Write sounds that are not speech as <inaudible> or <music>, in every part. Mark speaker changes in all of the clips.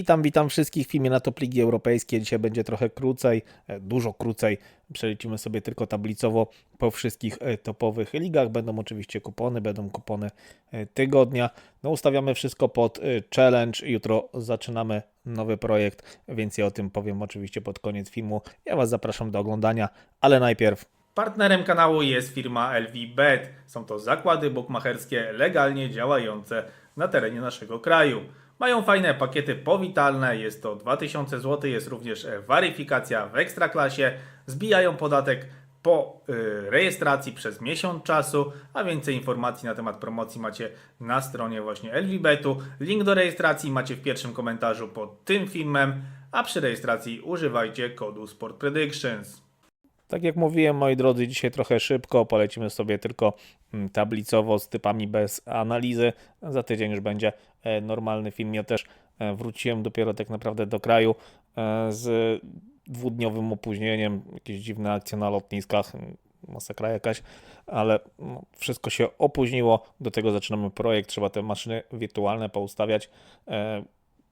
Speaker 1: Witam, witam wszystkich w filmie na Top Ligi Europejskiej. Dzisiaj będzie trochę krócej, e, dużo krócej. Przelecimy sobie tylko tablicowo po wszystkich e, topowych ligach. Będą oczywiście kupony, będą kupony e, tygodnia. No ustawiamy wszystko pod challenge. Jutro zaczynamy nowy projekt, więc ja o tym powiem oczywiście pod koniec filmu. Ja Was zapraszam do oglądania, ale najpierw
Speaker 2: Partnerem kanału jest firma LVBet. Są to zakłady bukmacherskie legalnie działające na terenie naszego kraju. Mają fajne pakiety powitalne, jest to 2000 zł, jest również e, weryfikacja w ekstraklasie, zbijają podatek po y, rejestracji przez miesiąc czasu, a więcej informacji na temat promocji macie na stronie właśnie LVBetu. Link do rejestracji macie w pierwszym komentarzu pod tym filmem, a przy rejestracji używajcie kodu Sport Predictions.
Speaker 1: Tak jak mówiłem, moi drodzy, dzisiaj trochę szybko, polecimy sobie tylko mm, tablicowo z typami bez analizy. Za tydzień już będzie normalny film. Ja też e, wróciłem dopiero tak naprawdę do kraju e, z dwudniowym opóźnieniem, jakieś dziwne akcje na lotniskach, masakra jakaś, ale no, wszystko się opóźniło. Do tego zaczynamy projekt, trzeba te maszyny wirtualne poustawiać.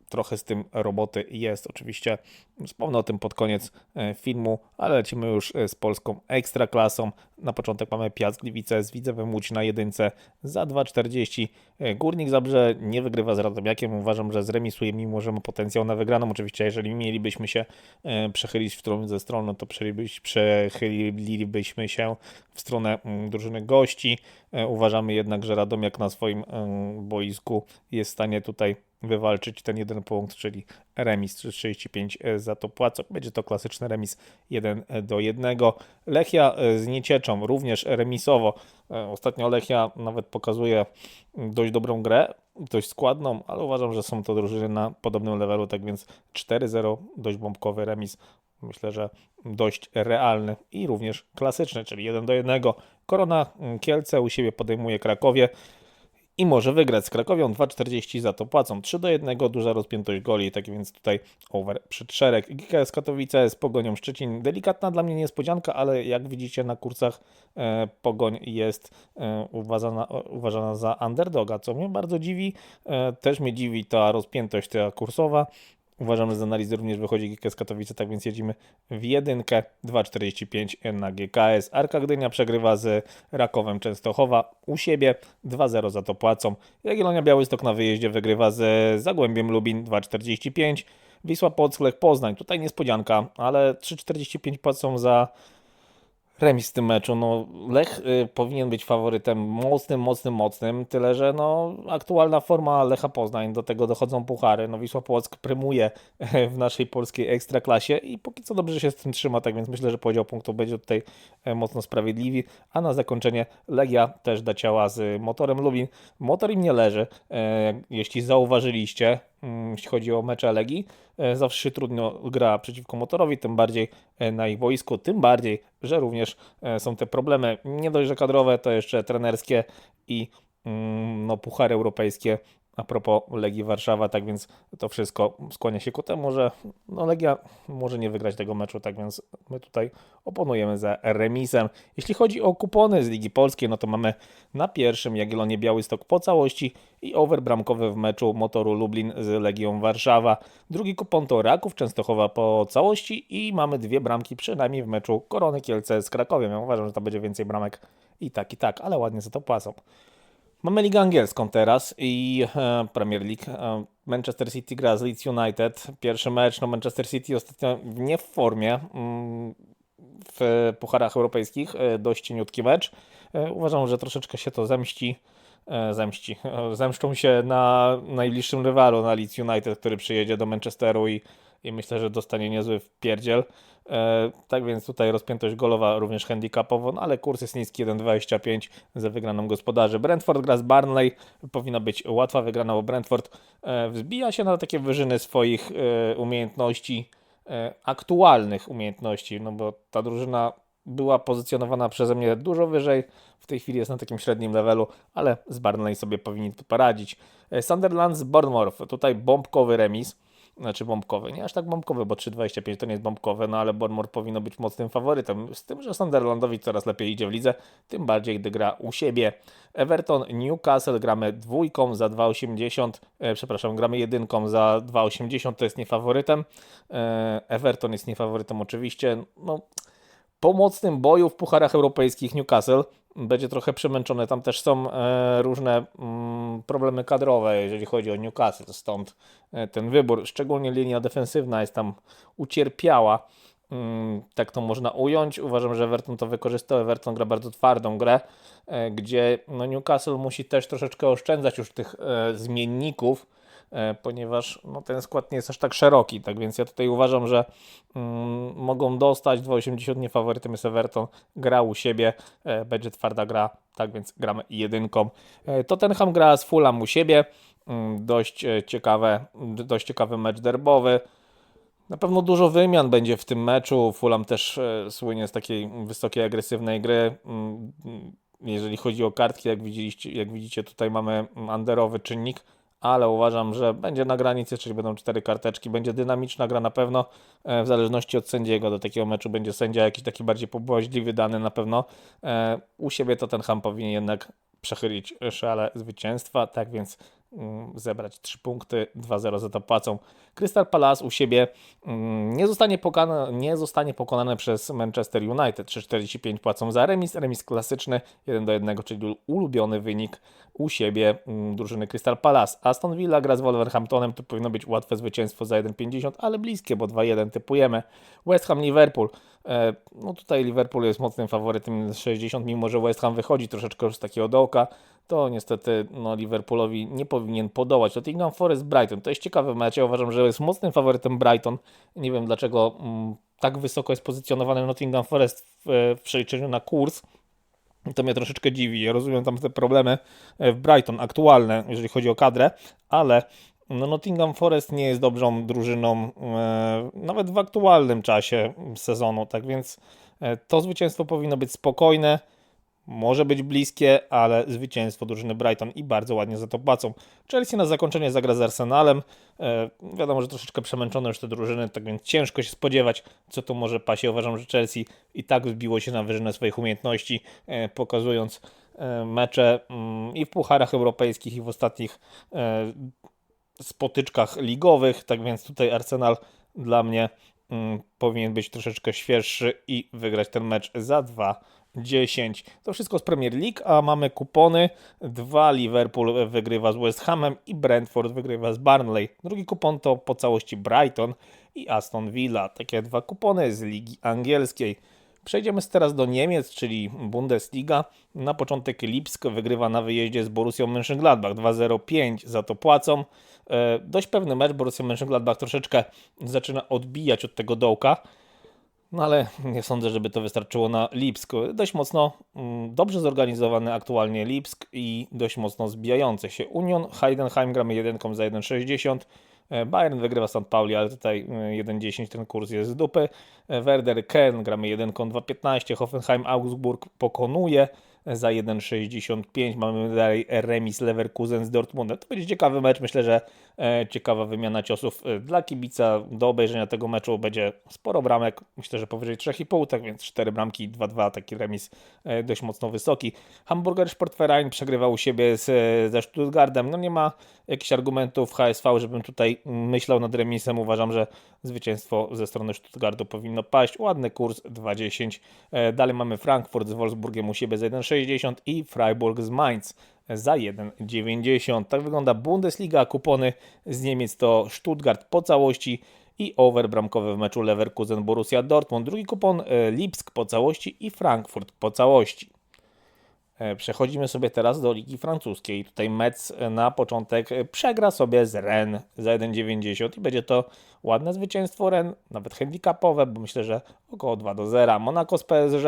Speaker 1: Trochę z tym roboty jest. Oczywiście wspomnę o tym pod koniec e, filmu, ale lecimy już e, z polską ekstraklasą. Na początek mamy Piast Gliwice z Widzewem Łódź na jedynce za 2,40. E, Górnik Zabrze nie wygrywa z Radomiakiem. Uważam, że zremisuje, mimo że ma potencjał na wygraną. Oczywiście, jeżeli mielibyśmy się przechylić w którąś ze stron, no to przechylilibyś- przechylilibyśmy się w stronę mm, drużyny gości. Uważamy jednak, że Radomiak na swoim em, boisku jest w stanie tutaj wywalczyć ten jeden punkt, czyli remis 35 za to płacą. Będzie to klasyczny remis 1 do 1. Lechia e, z Niecieczą również remisowo. E, Ostatnio Lechia nawet pokazuje dość dobrą grę, dość składną, ale uważam, że są to drużyny na podobnym levelu, tak więc 4-0, dość bombkowy remis. Myślę, że dość realny i również klasyczny, czyli 1 do 1. Korona mm, Kielce u siebie podejmuje Krakowie i może wygrać z Krakowią 2,40 za to płacą 3 do 1, duża rozpiętość goli, tak więc tutaj over przed szereg. GKS Katowice z Pogonią Szczecin, delikatna dla mnie niespodzianka, ale jak widzicie na kursach e, Pogoń jest e, uważana, uważana za underdoga, co mnie bardzo dziwi. E, też mnie dziwi ta rozpiętość ta kursowa. Uważam, że z analizy również wychodzi GKS Katowice, tak więc jedziemy w jedynkę 2,45 na GKS. Arka Gdynia przegrywa z Rakowem Częstochowa u siebie 2-0 za to płacą. Jagiellonia Białystok na wyjeździe wygrywa z Zagłębiem Lubin 2,45. Wisła Płock Lech Poznań, tutaj niespodzianka, ale 3,45 płacą za remis w tym meczu. No, Lech y, powinien być faworytem mocnym, mocnym, mocnym, tyle że no, aktualna forma Lecha Poznań, do tego dochodzą puchary. No, Wisła Płock prymuje w naszej polskiej ekstraklasie i póki co dobrze się z tym trzyma, tak więc myślę, że podział punktów będzie tutaj e, mocno sprawiedliwy. A na zakończenie Legia też da ciała z Motorem Lubin. Motor im nie leży, e, jeśli zauważyliście, jeśli chodzi o mecze Legii. E, Zawsze się trudno gra przeciwko motorowi, tym bardziej e, na ich boisku, tym bardziej, że również e, są te problemy nie dość, że kadrowe, to jeszcze trenerskie i mm, no, puchary europejskie. A propos Legii Warszawa, tak więc to wszystko skłania się ku temu, że no Legia może nie wygrać tego meczu, tak więc my tutaj oponujemy za remisem. Jeśli chodzi o kupony z Ligi Polskiej, no to mamy na pierwszym Jagiellonie Białystok po całości i over bramkowy w meczu Motoru Lublin z Legią Warszawa. Drugi kupon to Raków Częstochowa po całości i mamy dwie bramki przynajmniej w meczu Korony Kielce z Krakowiem. Ja uważam, że to będzie więcej bramek i tak, i tak, ale ładnie za to płacą. Mamy ligę angielską teraz i e, Premier League. E, Manchester City gra z Leeds United. Pierwszy mecz, no Manchester City ostatnio nie w formie mm, w pucharach europejskich, e, dość cieniutki mecz. Uważam, że troszeczkę się to zemści. Zemści. Zemszczą się na najbliższym rywalu, na Leeds United, który przyjedzie do Manchesteru i, i myślę, że dostanie niezły wpierdziel. E, tak więc tutaj rozpiętość golowa również handicapowo, no ale kurs jest niski 1,25 za wygraną gospodarzy. Brentford gra z Barnley, powinna być łatwa wygrana, bo Brentford e, wzbija się na takie wyżyny swoich e, umiejętności, aktualnych umiejętności, no bo ta drużyna była pozycjonowana przeze mnie dużo wyżej. W tej chwili jest na takim średnim levelu, ale z Barnley sobie powinni poradzić. Sunderland z Bournemouth. Tutaj bombkowy remis. Znaczy bombkowy, nie aż tak bombkowy, bo 3,25 to nie jest bombkowy, no ale Bournemouth powinno być mocnym faworytem. Z tym, że Sunderlandowi coraz lepiej idzie w lidze, tym bardziej gdy gra u siebie. Everton, Newcastle gramy dwójką za 2,80, e, przepraszam, gramy jedynką za 2,80, to jest niefaworytem. E, Everton jest niefaworytem oczywiście. No, po mocnym boju w pucharach europejskich Newcastle będzie trochę przemęczony. Tam też są e, różne mm, problemy kadrowe, jeżeli chodzi o Newcastle. Stąd e, ten wybór. Szczególnie linia defensywna jest tam ucierpiała. Mm, tak to można ująć. Uważam, że Everton to wykorzystał. Everton gra bardzo twardą grę, e, gdzie no, Newcastle musi też troszeczkę oszczędzać już tych zmienników ponieważ no, ten skład nie jest aż tak szeroki, tak więc ja tutaj uważam, że mm, mogą dostać 2,80 nie faworytem jest Everton, gra u siebie, e, będzie twarda gra, tak więc gramy jedynką. E, Tottenham gra z Fulham u siebie, mm, dość e, ciekawe, dość ciekawy mecz derbowy. Na pewno dużo wymian będzie w tym meczu. Fulham też e, słynie z takiej wysokiej, agresywnej gry. Mm, mm, Jeżeli chodzi o kartki, jak, widzieliście, jak widzicie, tutaj mamy mm, underowy czynnik, ale uważam, że będzie na granicy, czyli będą cztery karteczki. Będzie dynamiczna gra na pewno, e, w zależności od sędziego. Do takiego meczu będzie sędzia jakiś taki bardziej pobłaźliwy dany na pewno. E, U siebie Tottenham powinien jednak przechylić szale zwycięstwa, tak więc zebrać 3 punkty, 2-0 za to płacą. Crystal Palace u siebie mm, nie zostanie, pokonane, nie zostanie pokonane przez Manchester United. 3,45 płacą za remis, remis klasyczny 1 do 1, czyli ulubiony wynik u siebie mm, drużyny Crystal Palace. Aston Villa gra z Wolverhamptonem, to powinno być łatwe zwycięstwo za 1,50, ale bliskie, bo 2-1 typujemy. West Ham Liverpool. E, No tutaj Liverpool jest mocnym faworytem 60, mimo że West Ham wychodzi troszeczkę już z takiego dołka, to niestety no, Liverpoolowi nie powinien podołać. Nottingham Forest Brighton, to jest ciekawy mecz, ja uważam, że jest mocnym faworytem Brighton. Nie wiem dlaczego mm, tak wysoko jest pozycjonowany Nottingham Forest w, w przeliczeniu na kurs. To mnie troszeczkę dziwi. Ja rozumiem tam te problemy e, w Brighton aktualne, jeżeli chodzi o kadrę, ale no Nottingham Forest nie jest dobrą drużyną e, nawet w aktualnym czasie sezonu, tak więc e, to zwycięstwo powinno być spokojne, może być bliskie, ale zwycięstwo drużyny Brighton i bardzo ładnie za to płacą. Chelsea na zakończenie zagra z Arsenalem. E, wiadomo, że troszeczkę przemęczone już te drużyny, tak więc ciężko się spodziewać, co tu może pasie. Uważam, że Chelsea i tak wzbiło się na wyżynę swoich umiejętności, e, pokazując e, mecze mm, i w pucharach europejskich, i w ostatnich e, spotyczkach ligowych, tak więc tutaj Arsenal dla mnie mm, powinien być troszeczkę świeższy i wygrać ten mecz za 2-10. To wszystko z Premier League, a mamy kupony. Dwa Liverpool wygrywa z West Hamem i Brentford wygrywa z Burnley. Drugi kupon to po całości Brighton i Aston Villa. Takie dwa kupony z Ligi Angielskiej. Przejdziemy teraz do Niemiec, czyli Bundesliga. Na początek Lipsk wygrywa na wyjeździe z Borussią Mönchengladbach 2-0-5, za to płacą. E, dość pewny mecz, Borussia Mönchengladbach troszeczkę zaczyna odbijać od tego dołka. No ale <laughs> nie sądzę, żeby to wystarczyło na Lipsk. Dość mocno mm, dobrze zorganizowany aktualnie Lipsk i dość mocno zbijający się Union. Heidenheim gramy jedynką za 1,60. E, Bayern wygrywa St. Pauli, ale tutaj e, 1,10 ten kurs jest z dupy. E, Werder Köln gramy jedynką 2,15. Hoffenheim Augsburg pokonuje za 1,65. Mamy dalej remis Leverkusen z Dortmundem. To będzie ciekawy mecz. Myślę, że e, ciekawa wymiana ciosów e, dla kibica. Do obejrzenia tego meczu będzie sporo bramek. Myślę, że powyżej 3,5, tak więc 4 bramki, 2-2, taki remis e, dość mocno wysoki. Hamburger Sportverein przegrywa u siebie z, ze Stuttgartem. No nie ma jakichś argumentów HSV, żebym tutaj myślał nad remisem. Uważam, że zwycięstwo ze strony Stuttgartu powinno paść. Ładny kurs 2,10. E, Dalej mamy Frankfurt z Wolfsburgiem u siebie za 1,60 i Freiburg z Mainz za 1,90. Tak wygląda Bundesliga. Kupony z Niemiec to Stuttgart po całości i over bramkowy w meczu Leverkusen Borussia Dortmund. Drugi kupon e, Lipsk po całości i Frankfurt po całości. E, Przechodzimy sobie teraz do Ligi Francuskiej. Tutaj Metz na początek przegra sobie z Rennes za 1,90 i będzie to ładne zwycięstwo Rennes, nawet handicapowe, bo myślę, że około 2 do 0. Monaco z PSG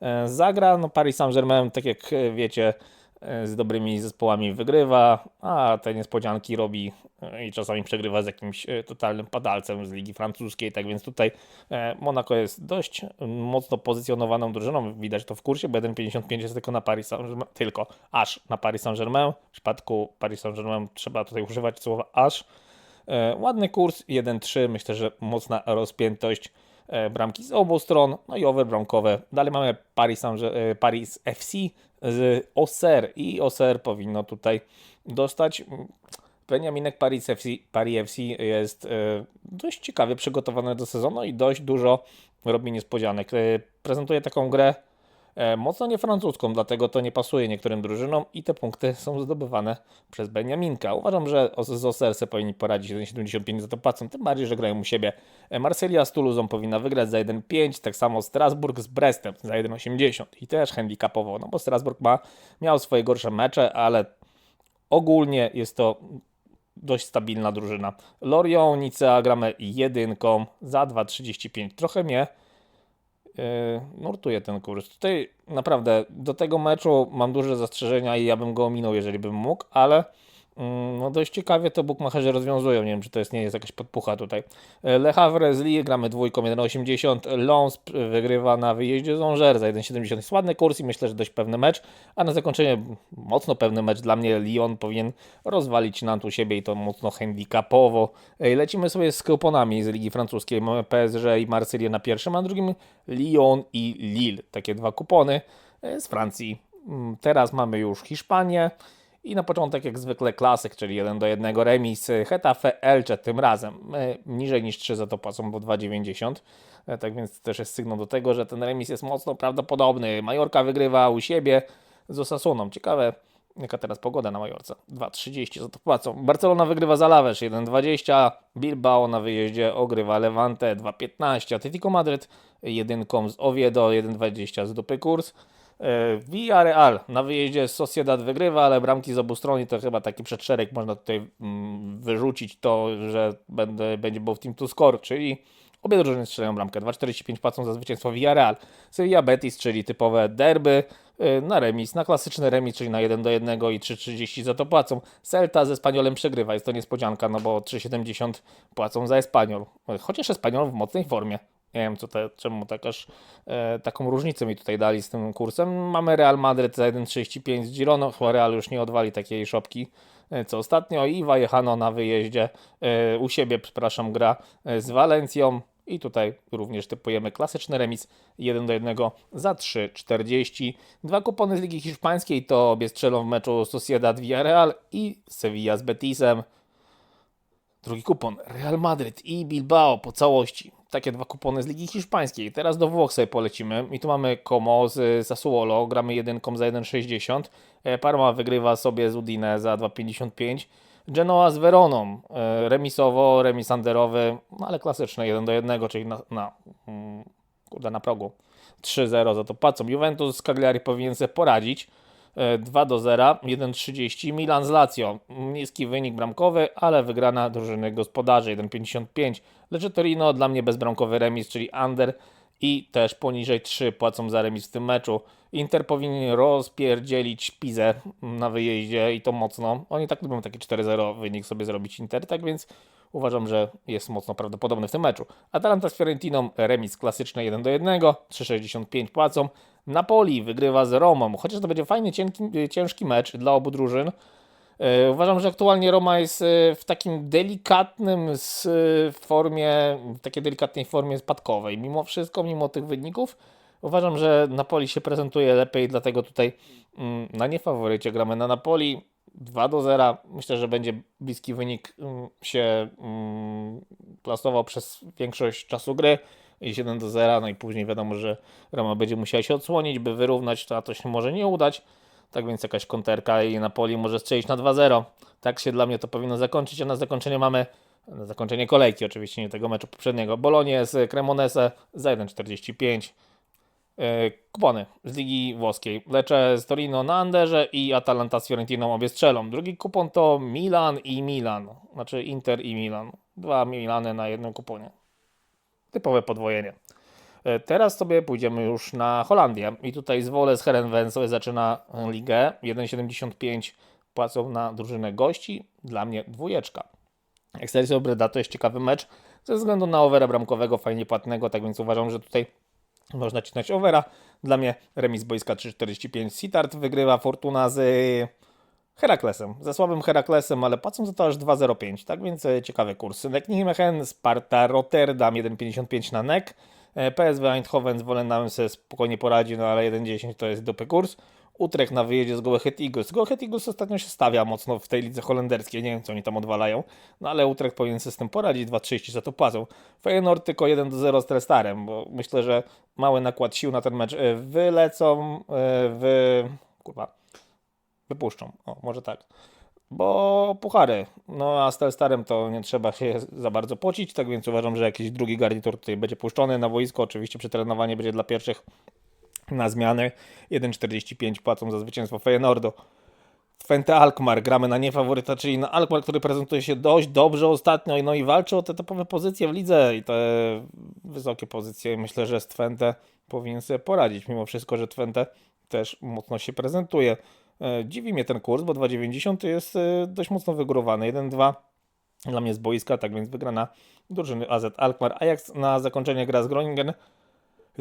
Speaker 1: e, zagra, no Paris Saint-Germain, tak jak e, wiecie, e, z dobrymi zespołami wygrywa, a te niespodzianki robi e, i czasami przegrywa z jakimś e, totalnym padalcem z ligi francuskiej. Tak więc tutaj e, Monaco jest dość mocno pozycjonowaną drużyną. Widać to w kursie, bo 1,55 jest tylko na Paris Saint-Germain, tylko aż na Paris Saint-Germain. W przypadku Paris Saint-Germain trzeba tutaj używać słowa aż. E, Ładny kurs 1-3, myślę, że mocna rozpiętość e, bramki z obu stron, no i over bramkowe. Dalej mamy Paris, e, Paris FC Auxerre i Auxerre powinno tutaj dostać. Beniaminek Paris FC, jest e, dość ciekawie przygotowany do sezonu i dość dużo robi niespodzianek. E, Prezentuje taką grę mocno niefrancuską, dlatego to nie pasuje niektórym drużynom i te punkty są zdobywane przez Beniaminka. Uważam, że z Oserse powinni poradzić 1,75 za to płacą, tym bardziej, że grają u siebie. E, Marsylia z Toulousą powinna wygrać za 1,5, tak samo Strasburg z Brestem za 1,80 i też handicapowo, no bo Strasburg ma, miał swoje gorsze mecze, ale ogólnie jest to dość stabilna drużyna. Lorient, Nicea gramy jedynką za 2,35. Trochę mnie nurtuje ten kurs. Tutaj naprawdę do tego meczu mam duże zastrzeżenia i ja bym go ominął, jeżeli bym mógł, ale no dość ciekawie to bookmacherzy rozwiązują. Nie wiem, czy to jest, nie jest jakaś podpucha tutaj. E, Le Havre z Lille gramy dwójką 1,80. Lens wygrywa na wyjeździe z Angers za 1,70. Jest ładny kurs i myślę, że dość pewny mecz. A na zakończenie mocno pewny mecz dla mnie. Lyon powinien rozwalić Nantes u siebie i to mocno handicapowo. Ej, Lecimy sobie z kuponami z Ligi Francuskiej. Mamy PSG i Marsylię na pierwszym, a na drugim Lyon i Lille. Takie dwa kupony e, z Francji. Mm, Teraz mamy już Hiszpanię. I na początek, jak zwykle, klasyk, czyli 1 do 1 remis. Hetafe Elche tym razem. E, Niżej niż 3 za to płacą, bo 2,90. E, Tak więc też jest sygnał do tego, że ten remis jest mocno prawdopodobny. Majorka wygrywa u siebie z Osasuną. Ciekawe, jaka teraz pogoda na Majorce. 2,30 za to płacą. Barcelona wygrywa za Lawesz 1,20. Bilbao na wyjeździe ogrywa Levante 2,15. Atletico Madryd jedynką z Oviedo 1,20 z dupy kurs. E, Villarreal na wyjeździe Sociedad wygrywa, ale bramki z obu stron i to chyba taki przedszereg można tutaj mm, wyrzucić to, że będę, będzie był w team to score, czyli obie drużyny strzelają bramkę. 2,45 płacą za zwycięstwo Villarreal. Sevilla Betis, czyli typowe derby y, na remis, na klasyczny remis, czyli na 1 do 1 i 3,30 za to płacą. Celta ze Espaniolem przegrywa, jest to niespodzianka, no bo 3,70 płacą za Espaniol. Chociaż Espaniol w mocnej formie. Nie wiem, co te, czemu tak aż, e, taką różnicę mi tutaj dali z tym kursem. Mamy Real Madryt za 1,35 z Girono. Chyba Real już nie odwali takiej szopki e, co ostatnio. I Vallecano na wyjeździe e, u siebie, przepraszam, gra e, z Walencją. I tutaj również typujemy klasyczny remis 1 do 1 za 3,40. Dwa kupony z Ligi Hiszpańskiej to obie strzelą w meczu Sociedad Villarreal i Sevilla z Betisem. Drugi kupon Real Madryt i Bilbao po całości. Takie dwa kupony z Ligi Hiszpańskiej. Teraz do Włoch sobie polecimy. I tu mamy Como z Sassuolo. Gramy jedynką za 1,60. E, Parma wygrywa sobie z Udine za 2,55. Genoa z Veroną. E, Remisowo, remis underowy, no ale klasyczne 1 do 1, czyli na, na, mm, kurde, na progu. 3-0 za to płacą. Juventus z Cagliari powinien sobie poradzić. E, 2 do 0, 1,30. Milan z Lazio. Niski wynik bramkowy, ale wygrana drużyny gospodarzy 1,55. Lecz Torino dla mnie bezbramkowy remis, czyli under i też poniżej 3 płacą za remis w tym meczu. Inter powinien rozpierdzielić Pizę na wyjeździe i to mocno. Oni tak lubią taki 4-0 wynik sobie zrobić Inter, tak więc uważam, że jest mocno prawdopodobny w tym meczu. Atalanta z Fiorentiną remis klasyczny 1 do 1, 3,65 płacą. Napoli wygrywa z Romą, chociaż to będzie fajny, cienki, ciężki mecz dla obu drużyn. E, Uważam, że aktualnie Roma jest e, w takim delikatnym e, formie, w takiej delikatnej formie spadkowej. Mimo wszystko, mimo tych wyników, uważam, że Napoli się prezentuje lepiej, dlatego tutaj mm, na niefaworycie gramy na Napoli. 2 do 0. Myślę, że będzie bliski wynik mm, się mm, plasował przez większość czasu gry. I 7 do 0, no i później wiadomo, że Roma będzie musiała się odsłonić, by wyrównać, to, a to się może nie udać. Tak więc jakaś konterka i Napoli może strzelić na 2-0. Tak się dla mnie to powinno zakończyć, a na zakończenie mamy na zakończenie kolejki, oczywiście nie tego meczu poprzedniego. Bolonie z Cremonese za 1,45. E, Kupony z Ligi Włoskiej. Lecce z Torino na Anderze i Atalanta z Fiorentiną obie strzelą. Drugi kupon to Milan i Milan. Znaczy Inter i Milan. Dwa Milany na jednym kuponie. Typowe podwojenie. E, Teraz sobie pójdziemy już na Holandię i tutaj zwolę z Herenveen sobie zaczyna ligę. 1,75 płacą na drużynę gości, dla mnie dwójeczka. Excelsior Breda to jest ciekawy mecz ze względu na overa bramkowego, fajnie płatnego, tak więc uważam, że tutaj można cisnąć overa. Dla mnie remis boiska 3,45. Sitart wygrywa Fortuna z Heraklesem. Ze słabym Heraklesem, ale płacą za to aż 2,05. Tak więc e, ciekawy kurs. Nek Nijmegen, Sparta Rotterdam 1,55 na Nek. E, PSV Eindhoven z Wolenami sobie spokojnie poradzi, no ale 1,10 to jest dupy kurs. Utrecht na wyjeździe z Go Ahead Eagles. Go Ahead Eagles ostatnio się stawia mocno w tej lidze holenderskiej. Nie wiem, co oni tam odwalają. No ale Utrecht powinien sobie z tym poradzić. 2,30 za to płacą. Feyenoord tylko 1 do 0 z Trestarem, bo myślę, że mały nakład sił na ten mecz e, wylecą e, w... kurwa wypuszczą. O, może tak. Bo puchary. No a z Telstarem to nie trzeba się za bardzo pocić, tak więc uważam, że jakiś drugi garnitur tutaj będzie puszczony na boisko. Oczywiście przetrenowanie będzie dla pierwszych na zmiany. 1,45 płacą za zwycięstwo Feyenoordu. Twente Alkmaar, gramy na niefaworyta, czyli na Alkmaar, który prezentuje się dość dobrze ostatnio no i walczy o te topowe pozycje w lidze i te wysokie pozycje. Myślę, że z Twente powinien sobie poradzić, mimo wszystko, że Twente też mocno się prezentuje. E, Dziwi mnie ten kurs, bo 2,90 jest e, dość mocno wygórowany. 1,2 dla mnie z boiska, tak więc wygrana drużyny AZ Alkmaar. Ajax na zakończenie gra z Groningen.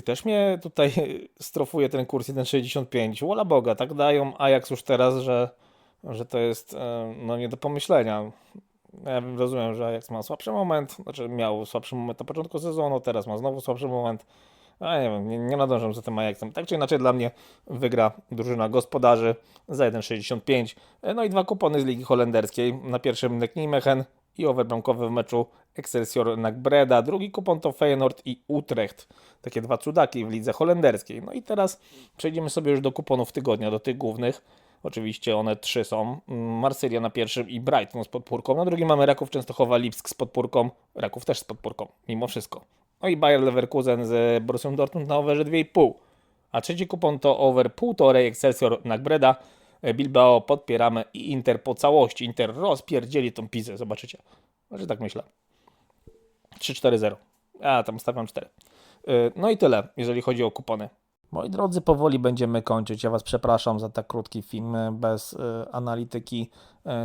Speaker 1: Też mnie tutaj <laughs> strofuje ten kurs 1,65. Wola Boga, tak dają Ajax już teraz, że, że to jest e, no, nie do pomyślenia. Ja rozumiem, że Ajax ma słabszy moment, znaczy miał słabszy moment na początku sezonu, teraz ma znowu słabszy moment. A nie wiem, nie, nie nadążam za tym Ajaxem. Tak czy inaczej dla mnie wygra drużyna gospodarzy za 1,65. No i dwa kupony z Ligi Holenderskiej. Na pierwszym Nek Nijmegen i over bramkowy w meczu Excelsior Breda. Drugi kupon to Feyenoord i Utrecht. Takie dwa cudaki w lidze holenderskiej. No i teraz przejdziemy sobie już do kuponów tygodnia, do tych głównych. Oczywiście one trzy są. Marsylia na pierwszym i Brighton z podpórką. Na drugim mamy Raków Częstochowa Lipsk z podpórką. Raków też z podpórką, mimo wszystko. No i Bayer Leverkusen z Borussią Dortmund na overze 2,5. A trzeci kupon to over 1,5 Excelsior Breda. Bilbao podpieramy i Inter po całości. Inter rozpierdzieli tą pizę, zobaczycie. Znaczy tak myślę. 3-4-0. Ja tam stawiam 4. Yy, No i tyle, jeżeli chodzi o kupony. Moi drodzy, powoli będziemy kończyć. Ja Was przepraszam za tak krótki film y, bez y, analityki,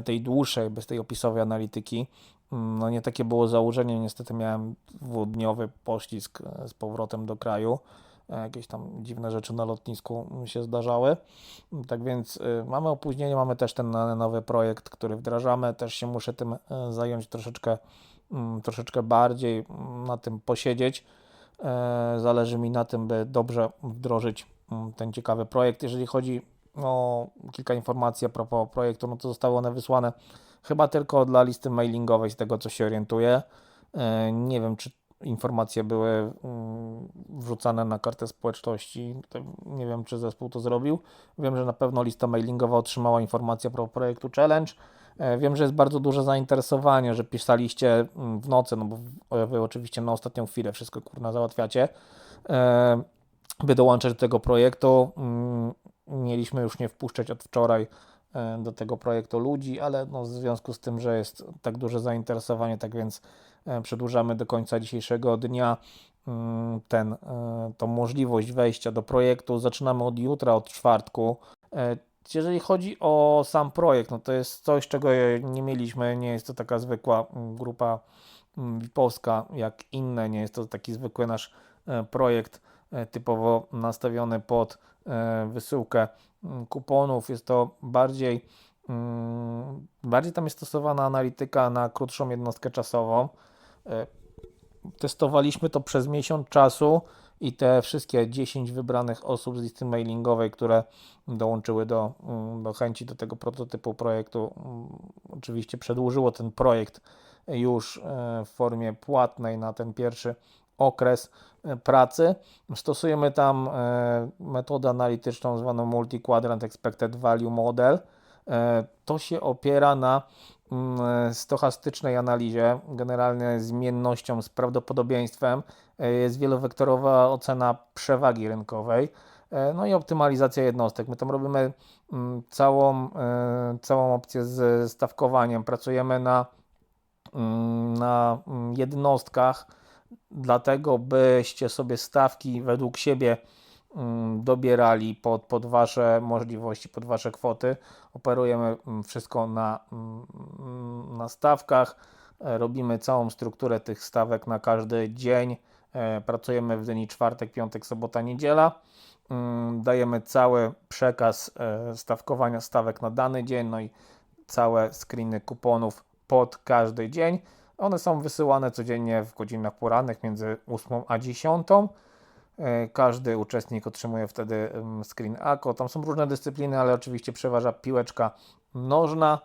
Speaker 1: y, tej dłuższej, bez tej opisowej analityki. Mm, No nie takie było założenie. Niestety miałem dwudniowy poślizg y, z powrotem do kraju. E, Jakieś tam dziwne rzeczy na lotnisku się zdarzały. Tak więc y, mamy opóźnienie, mamy też ten nowy projekt, który wdrażamy. Też się muszę tym e, zająć troszeczkę, mm, troszeczkę bardziej, mm, na tym posiedzieć. E, Zależy mi na tym, by dobrze wdrożyć mm, ten ciekawy projekt. Jeżeli chodzi o kilka informacji a propos projektu, no to zostały one wysłane chyba tylko dla listy mailingowej, z tego co się orientuję. Nie wiem, czy informacje były mm, wrzucane na kartę społeczności. Nie wiem, czy zespół to zrobił. Wiem, że na pewno lista mailingowa otrzymała informację pro projektu Challenge. E, Wiem, że jest bardzo duże zainteresowanie, że pisaliście mm, w nocy, no bo w- wy oczywiście na ostatnią chwilę wszystko kurna załatwiacie, e, by dołączyć do tego projektu. Mm, Mieliśmy już nie wpuszczać od wczoraj e, do tego projektu ludzi, ale no w związku z tym, że jest tak duże zainteresowanie, tak więc e, przedłużamy do końca dzisiejszego dnia mm, ten, e, tą możliwość wejścia do projektu. Zaczynamy od jutra, od czwartku. E, Jeżeli chodzi o sam projekt, no to jest coś, czego nie mieliśmy. Nie jest to taka zwykła mm, grupa mm, VIP-owska jak inne. Nie jest to taki zwykły nasz e, projekt e, typowo nastawiony pod e, wysyłkę mm, kuponów. Jest to bardziej, mm, bardziej tam jest stosowana analityka na krótszą jednostkę czasową. E, Testowaliśmy to przez miesiąc czasu i te wszystkie 10 wybranych osób z listy mailingowej, które dołączyły do, mm, do chęci do tego prototypu projektu, oczywiście przedłużyło ten projekt już e, w formie płatnej na ten pierwszy okres e, pracy. Stosujemy tam e, metodę analityczną zwaną Multi-Quadrant Expected Value Model. E, To się opiera na mm, stochastycznej analizie, generalnie zmiennością z prawdopodobieństwem. Jest wielowektorowa ocena przewagi rynkowej. No i optymalizacja jednostek. My tam robimy mm, całą, całą opcję z stawkowaniem. Pracujemy na, mm, na jednostkach, dlatego byście sobie stawki według siebie mm, dobierali pod, pod Wasze możliwości, pod Wasze kwoty. Operujemy mm, wszystko na, mm, na stawkach. E, Robimy całą strukturę tych stawek na każdy dzień. E, Pracujemy w dni czwartek, piątek, sobota, niedziela. Dajemy cały przekaz e, stawkowania stawek na dany dzień, no i całe screeny kuponów pod każdy dzień. One są wysyłane codziennie w godzinach porannych między 8 a 10. E, Każdy uczestnik otrzymuje wtedy em, screen AKO. Tam są różne dyscypliny, ale oczywiście przeważa piłeczka nożna.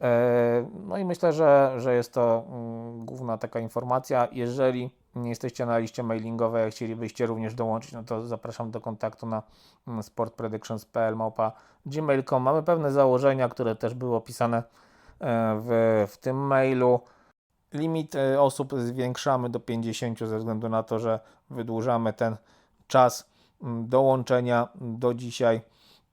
Speaker 1: E, No i myślę, że, że jest to mm, główna taka informacja. Jeżeli nie jesteście na liście mailingowej, a chcielibyście również dołączyć, no to zapraszam do kontaktu na mm, sportpredictions.pl małpa gmail.com. Mamy pewne założenia, które też były opisane e, w, w tym mailu. Limit e, osób zwiększamy do 50 ze względu na to, że wydłużamy ten czas mm, dołączenia do dzisiaj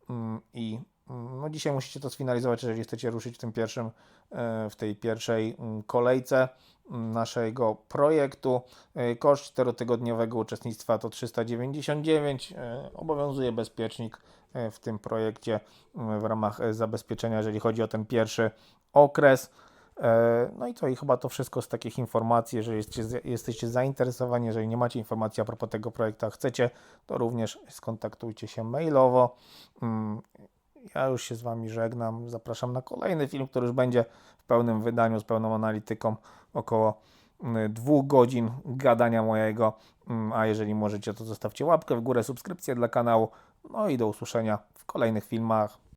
Speaker 1: Mm, i mm, no dzisiaj musicie to sfinalizować, jeżeli chcecie ruszyć w tym pierwszym, e, w tej pierwszej kolejce naszego projektu. E, Koszt czterotygodniowego uczestnictwa to 399. E, Obowiązuje bezpiecznik w tym projekcie w ramach zabezpieczenia, jeżeli chodzi o ten pierwszy okres. E, No i co, i chyba to wszystko z takich informacji. Jeżeli jesteście, jesteście zainteresowani, jeżeli nie macie informacji a propos tego projektu, a chcecie, to również skontaktujcie się mailowo. Mm, Ja już się z Wami żegnam. Zapraszam na kolejny film, który już będzie w pełnym wydaniu, z pełną analityką, około mm, dwóch godzin gadania mojego. Mm, A jeżeli możecie, to zostawcie łapkę w górę, subskrypcję dla kanału. No i do usłyszenia w kolejnych filmach.